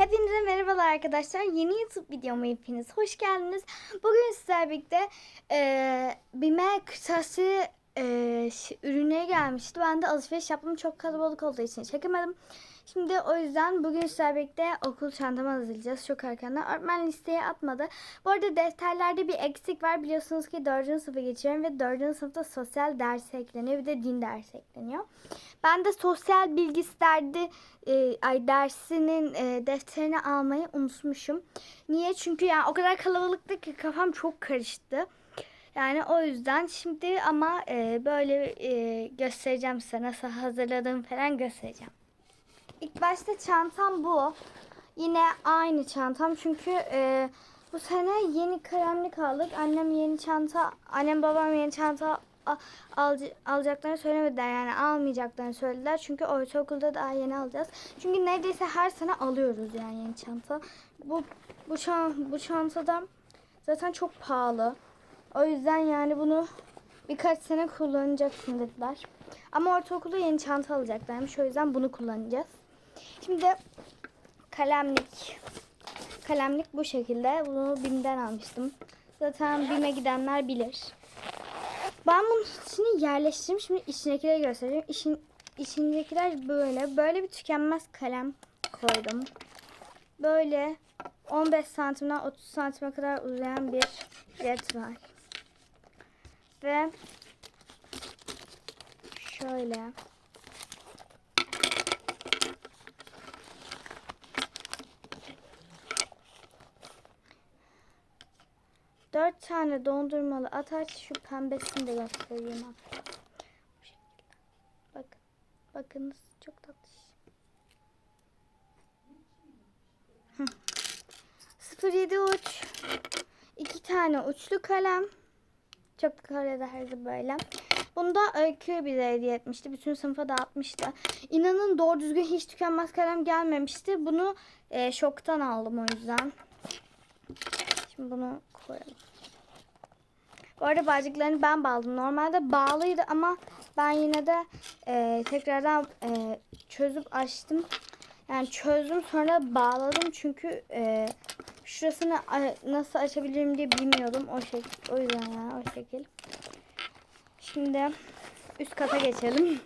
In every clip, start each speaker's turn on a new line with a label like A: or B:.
A: Hepinize merhabalar arkadaşlar. Yeni YouTube videoma hepiniz hoş geldiniz. Bugün sizlerle birlikte e, BİM'e kırtasiye e, ürünleri gelmişti. Ben de alışveriş yaptım. Çok kalabalık olduğu için çekemedim. Şimdi o yüzden bugün sizlerle birlikte okul çantamı hazırlayacağız. Çok erkenden. Öğretmen listeye atmadı. Bu arada defterlerde bir eksik var. Biliyorsunuz ki 4. sınıfa geçiyorum ve 4. sınıfta sosyal dersi ekleniyor. Bir de din dersi ekleniyor. Ben de sosyal bilgisi derdi e, ay dersinin e, defterini almayı unutmuşum. Niye? Çünkü yani o kadar kalabalıktı ki kafam çok karıştı. Yani o yüzden şimdi ama e, böyle e, göstereceğim size nasıl hazırladığımı falan göstereceğim. İlk başta çantam bu. Yine aynı çantam çünkü e, bu sene yeni kalemlik aldık. Annem yeni çanta, annem babam yeni çanta a- alca- alacaklarını söylemediler yani almayacaklarını söylediler. Çünkü ortaokulda daha yeni alacağız. Çünkü neredeyse her sene alıyoruz yani yeni çanta. Bu bu çan bu çantada zaten çok pahalı. O yüzden yani bunu birkaç sene kullanacaksın dediler. Ama ortaokulda yeni çanta alacaklarmış. O yüzden bunu kullanacağız. Şimdi kalemlik. Kalemlik bu şekilde. Bunu BİM'den almıştım. Zaten BİM'e gidenler bilir. Ben bunun içini yerleştirdim. Şimdi içindekileri göstereceğim. İçin, içindekiler böyle. Böyle bir tükenmez kalem koydum. Böyle 15 santimden 30 santime kadar uzayan bir jet var. Ve şöyle Dört tane dondurmalı ataç şu pembesini de göstereyim. Bakın. Bakınız çok tatlı. Hı. 07 uç. iki tane uçlu kalem. Çok karede her böyle. Bunu da Öykü bize hediye etmişti. Bütün sınıfa dağıtmıştı. İnanın doğru düzgün hiç tükenmez kalem gelmemişti. Bunu e, şoktan aldım o yüzden. Şimdi bunu koyalım. Bu arada bağcıklarını ben bağladım. Normalde bağlıydı ama ben yine de e, tekrardan e, çözüp açtım. Yani çözdüm sonra bağladım çünkü e, şurasını nasıl açabilirim diye bilmiyordum. O şekil, o yüzden yani o şekil. Şimdi üst kata geçelim.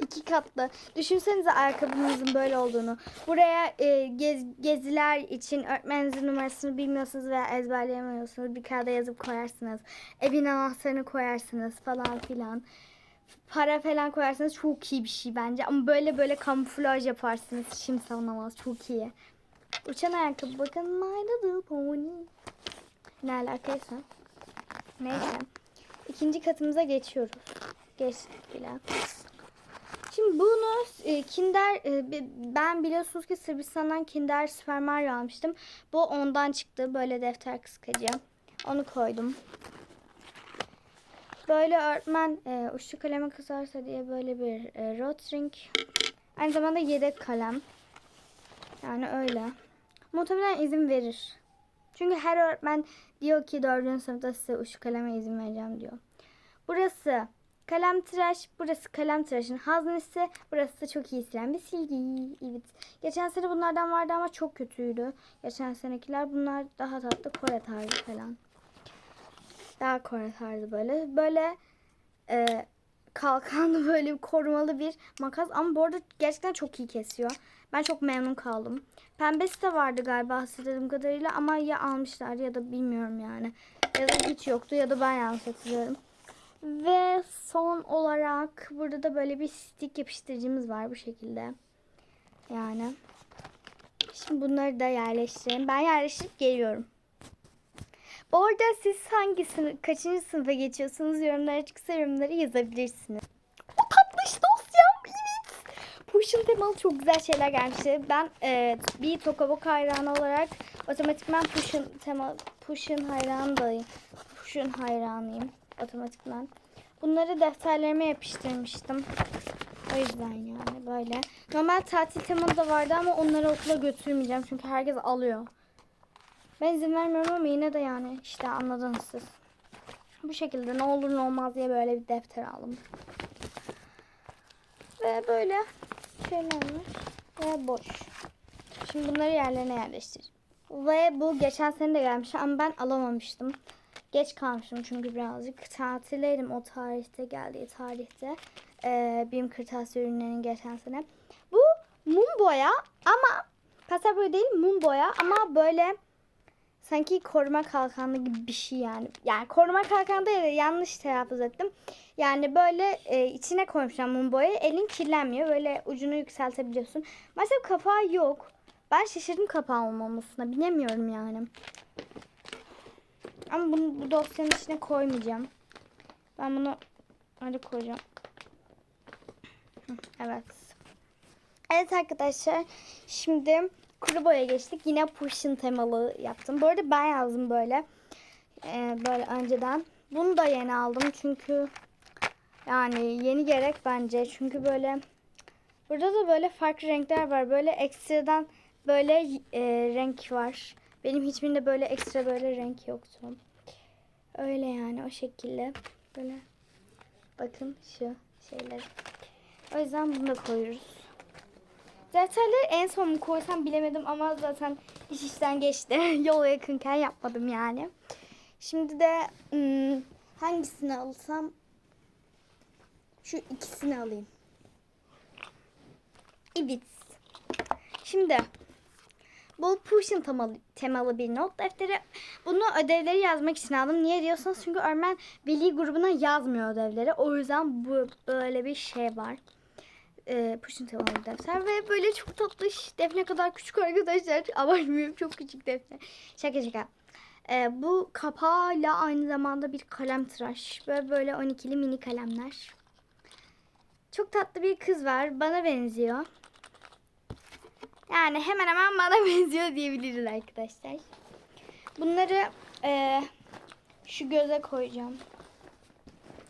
A: İki katlı. Düşünsenize ayakkabınızın böyle olduğunu. Buraya e, gez- geziler için öğretmeninizin numarasını bilmiyorsunuz veya ezberleyemiyorsunuz. Bir kağıda yazıp koyarsınız. Evin anahtarını koyarsınız falan filan. Para falan koyarsanız çok iyi bir şey bence. Ama böyle böyle kamuflaj yaparsınız. Şimdi savunamaz. Çok iyi. Uçan ayakkabı. Bakın My Little Pony. Ne alakaysa. Neyse. İkinci katımıza geçiyoruz. Geçtik bile. Şimdi bunu e, Kinder e, ben biliyorsunuz ki Sırbistan'dan Kinder Super Mario almıştım. Bu ondan çıktı. Böyle defter kıskacı. Onu koydum. Böyle öğretmen e, uçlu kaleme kızarsa diye böyle bir e, rotring. Aynı zamanda yedek kalem. Yani öyle. Muhtemelen izin verir. Çünkü her öğretmen diyor ki dördüncü sınıfta size uçlu kaleme izin vereceğim diyor. Burası kalem tıraş, burası kalem tıraşın haznesi, burası da çok iyi silen bir silgi. Evet. Geçen sene bunlardan vardı ama çok kötüydü. Geçen senekiler bunlar daha tatlı Kore tarzı falan. Daha Kore tarzı böyle. Böyle e, kalkanlı böyle bir korumalı bir makas ama bu arada gerçekten çok iyi kesiyor. Ben çok memnun kaldım. Pembesi de vardı galiba hatırladığım kadarıyla ama ya almışlar ya da bilmiyorum yani. Ya da hiç yoktu ya da ben yanlış hatırlıyorum. Ve son olarak burada da böyle bir stick yapıştırıcımız var bu şekilde. Yani. Şimdi bunları da yerleştirelim. Ben yerleştirip geliyorum. Bu arada siz hangi sınıf, kaçıncı sınıfa geçiyorsunuz yorumlara çıksa yorumları yazabilirsiniz. O tatlış dosyam evet. Push'un temalı çok güzel şeyler gelmişti. Ben e, bir Tokabok hayranı olarak otomatikman Push'un tema Push'un hayranıyım. Push'un hayranıyım otomatikman. Bunları defterlerime yapıştırmıştım. O yüzden yani böyle. Normal tatil temalı da vardı ama onları okula götürmeyeceğim. Çünkü herkes alıyor. Ben izin vermiyorum ama yine de yani işte anladınız siz. Bu şekilde ne olur ne olmaz diye böyle bir defter aldım. Ve böyle şeyler var. Ve boş. Şimdi bunları yerlerine yerleştireceğim. Ve bu geçen sene de gelmiş ama ben alamamıştım. Geç kalmıştım çünkü birazcık. Tatildeydim o tarihte geldiği tarihte. Ee, BİM kırtasiye ürünlerinin geçen sene. Bu mum boya ama pastel boya değil mum boya ama böyle sanki koruma kalkanlı gibi bir şey yani. Yani koruma kalkanı de yanlış telaffuz ettim. Yani böyle e, içine koymuşlar mum boyayı. Elin kirlenmiyor. Böyle ucunu yükseltebiliyorsun. Maalesef kapağı yok. Ben şaşırdım kapağı olmamasına. Bilemiyorum yani. Ama bunu bu dosyanın içine koymayacağım. Ben bunu öyle koyacağım. Evet. Evet arkadaşlar. Şimdi kuru boya geçtik. Yine Push'ın temalı yaptım. Bu arada ben yazdım böyle. Ee, böyle önceden. Bunu da yeni aldım çünkü yani yeni gerek bence. Çünkü böyle burada da böyle farklı renkler var. Böyle ekstradan böyle e, renk var. Benim hiçbirinde böyle ekstra böyle renk yoktu. Öyle yani o şekilde. Böyle bakın şu şeyler. O yüzden bunu da koyuyoruz. Defterleri en son mu koysam bilemedim ama zaten iş işten geçti. Yola yakınken yapmadım yani. Şimdi de hmm, hangisini alsam şu ikisini alayım. Evet. Şimdi bu Push'un temalı, temalı bir not defteri. Bunu ödevleri yazmak için aldım. Niye diyorsanız çünkü öğretmen veli grubuna yazmıyor ödevleri. O yüzden bu böyle bir şey var. Ee, Push'un temalı defter ve böyle çok tatlı. Defne kadar küçük arkadaşlar. Abartmıyorum çok küçük defter. Şaka şaka. Ee, bu kapağıyla aynı zamanda bir kalem tıraş ve böyle 12'li mini kalemler. Çok tatlı bir kız var. Bana benziyor. Yani hemen hemen bana benziyor diyebiliriz arkadaşlar. Bunları e, şu göze koyacağım.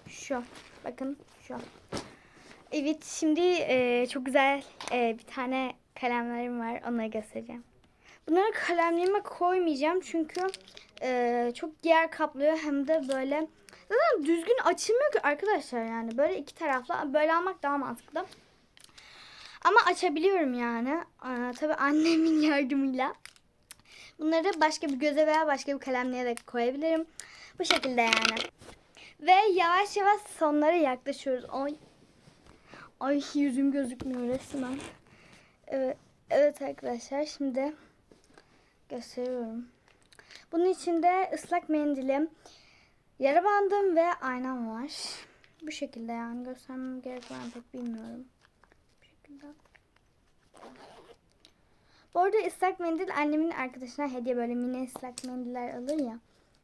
A: Şu. Bakın şu. Evet şimdi e, çok güzel e, bir tane kalemlerim var. Onları göstereceğim. Bunları kalemliğime koymayacağım çünkü e, çok yer kaplıyor hem de böyle zaten düzgün açılmıyor ki arkadaşlar yani böyle iki taraflı böyle almak daha mantıklı. Ama açabiliyorum yani. Aa, tabii annemin yardımıyla. Bunları başka bir göze veya başka bir kalemliğe de koyabilirim. Bu şekilde yani. Ve yavaş yavaş sonlara yaklaşıyoruz. Ay, Ay yüzüm gözükmüyor resmen. Evet, evet arkadaşlar şimdi gösteriyorum. Bunun içinde ıslak mendilim, yara bandım ve aynam var. Bu şekilde yani göstermem gerek var pek bilmiyorum. Bu arada ıslak mendil annemin arkadaşına hediye böyle mini ıslak mendiller alır ya.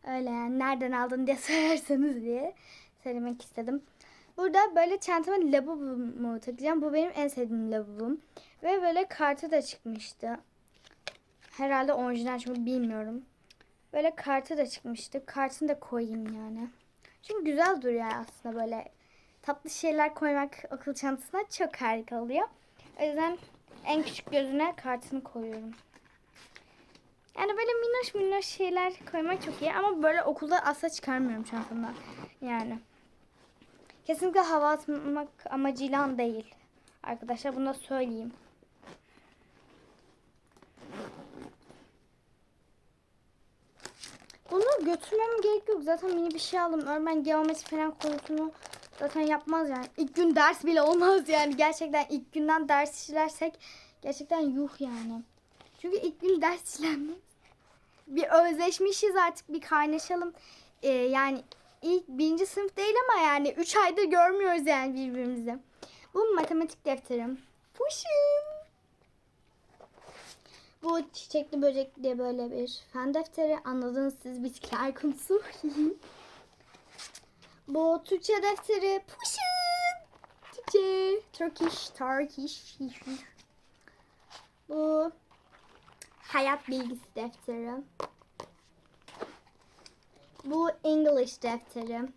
A: Öyle yani nereden aldın diye sorarsanız diye söylemek istedim. Burada böyle çantama labubumu takacağım. Bu benim en sevdiğim labubum. Ve böyle kartı da çıkmıştı. Herhalde orijinal çünkü bilmiyorum. Böyle kartı da çıkmıştı. Kartını da koyayım yani. Çünkü güzel duruyor aslında böyle. Tatlı şeyler koymak okul çantasına çok harika oluyor. O yüzden en küçük gözüne kartını koyuyorum. Yani böyle minnoş minnoş şeyler koymak çok iyi ama böyle okulda asla çıkarmıyorum çantamdan. Yani. Kesinlikle hava atmak amacıyla değil. Arkadaşlar bunu da söyleyeyim. Bunu götürmem gerek yok. Zaten mini bir şey aldım. Öğretmen geometri falan konusunu zaten yapmaz yani. İlk gün ders bile olmaz yani. Gerçekten ilk günden ders işlersek gerçekten yuh yani. Çünkü ilk gün ders işlenmez. Bir özleşmişiz artık bir kaynaşalım. Ee, yani ilk birinci sınıf değil ama yani 3 aydır görmüyoruz yani birbirimizi. Bu matematik defterim. Puşum. Bu çiçekli böcekli böyle bir fen defteri. Anladınız siz bitkiler konusu. Bu Türkçe defteri. Puşum. Türkçe. Turkish. Turkish. Bu hayat bilgisi defteri. Bu English defterim.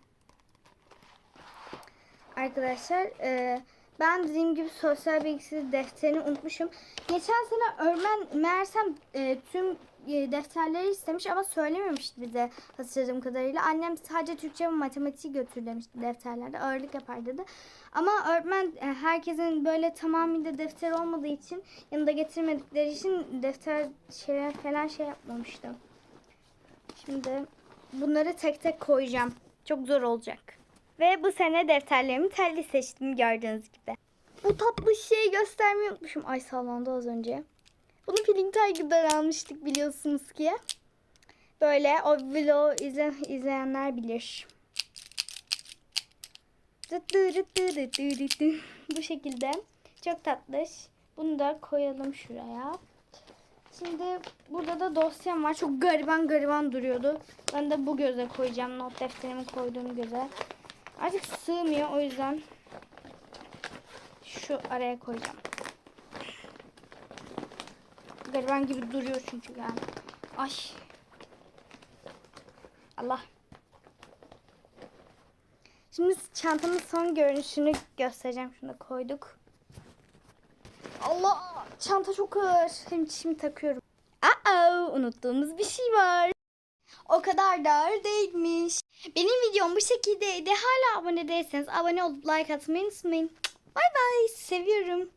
A: Arkadaşlar e, Ben dediğim gibi sosyal bilgisi defterini unutmuşum. Geçen sene öğretmen meğersem e, tüm e, defterleri istemiş ama söylememişti bize hatırladığım kadarıyla. Annem sadece Türkçe ve matematiği götür demişti defterlerde. Ağırlık yapar dedi. Ama öğretmen e, herkesin böyle tamamıyla defter olmadığı için yanında getirmedikleri için defter şeyler falan şey yapmamıştı. Şimdi bunları tek tek koyacağım. Çok zor olacak. Ve bu sene defterlerimi telli seçtim gördüğünüz gibi. Bu tatlı şeyi göstermeyi unutmuşum. Ay sallandı az önce. Bunu Pink Tiger'dan almıştık biliyorsunuz ki. Böyle o vlogu izle, izleyenler bilir. Bu şekilde. Çok tatlış. Bunu da koyalım şuraya. Şimdi burada da dosyam var. Çok gariban gariban duruyordu. Ben de bu göze koyacağım. Not defterimi koyduğum göze. Artık sığmıyor o yüzden şu araya koyacağım. Gariban gibi duruyor çünkü yani. Ay. Allah. Şimdi çantamın son görünüşünü göstereceğim. Şunu da koyduk. Allah! Çanta çok ağır. Hem şimdi takıyorum. Aa, unuttuğumuz bir şey var. O kadar da ağır değilmiş. Benim videom bu şekildeydi. Hala abone değilseniz abone olup like atmayı unutmayın. Bay bay. Seviyorum.